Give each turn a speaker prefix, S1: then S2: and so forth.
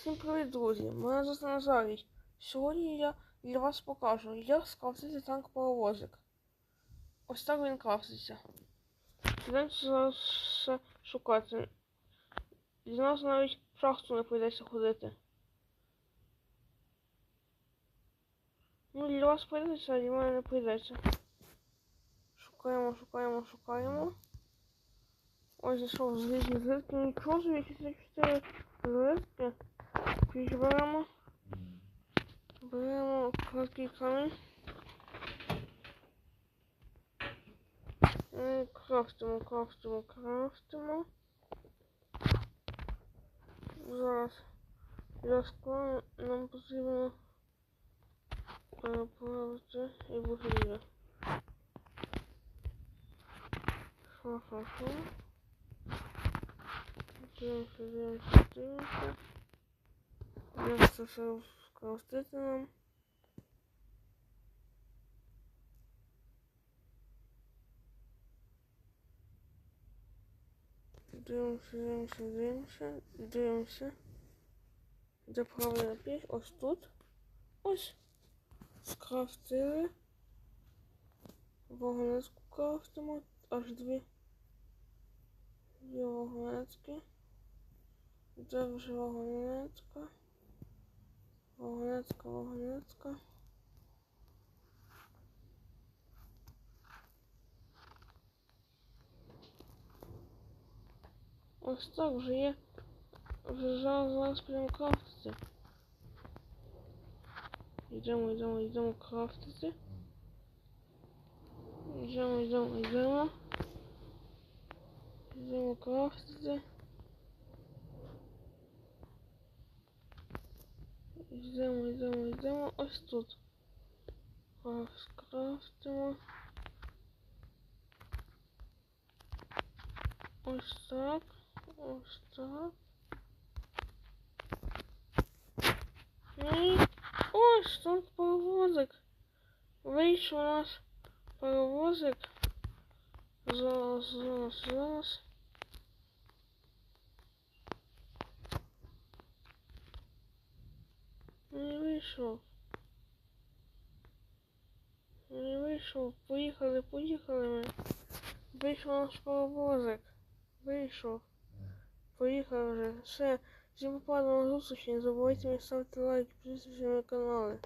S1: Всім привіт, друзі! Мене звати Назарій. Сьогодні я для вас покажу, як скрафтити танк паровозик. Ось так він крафтиться. Ідемо зараз все шукати. Для нас навіть в шахту не прийдеться ходити. Ну, для вас прийдеться, а для мене не прийдеться. Шукаємо, шукаємо, шукаємо. Ось зайшов з різні злитки. Нічого собі 64 злитки. Jakiś bramę. Bramę klikamy. Craftmu, e, craftmu, craftmu. Zaraz. Zaskłon nam potrzebne pławce i butelkę. Szła, szła, szła. Zdjęcie, zdjęcie, zdjęcie. Нам? Дивимося, дивимося, дивимося, дивимося. Де правильна піч? Ось тут. Ось. Скрафтили. Вагонетку крафтимо. Аж дві. Дві вагонетки. Де вже вагонетка? Włochanecko, Włochanecko. Ostok tak, żyje w żądząc krękowcy. Idziemy, idziemy, idziemy krowcy. Idziemy, idziemy, idziemy. Idziemy krowcy. Йдемо, йдемо. Йдемо. Ось тут. Скрафтимо. Ось так. Ось так. І ось тут паровозик. Вийшов у нас паровозик. Зараз, зараз, зараз. Вийшов. Не вийшов. Поїхали, поїхали ми. Вийшов наш паровозик. Вийшов. Поїхали вже. Все. Всім попадемо на зустрічі. Не забувайте ставити лайки, підписуйтесь на канали.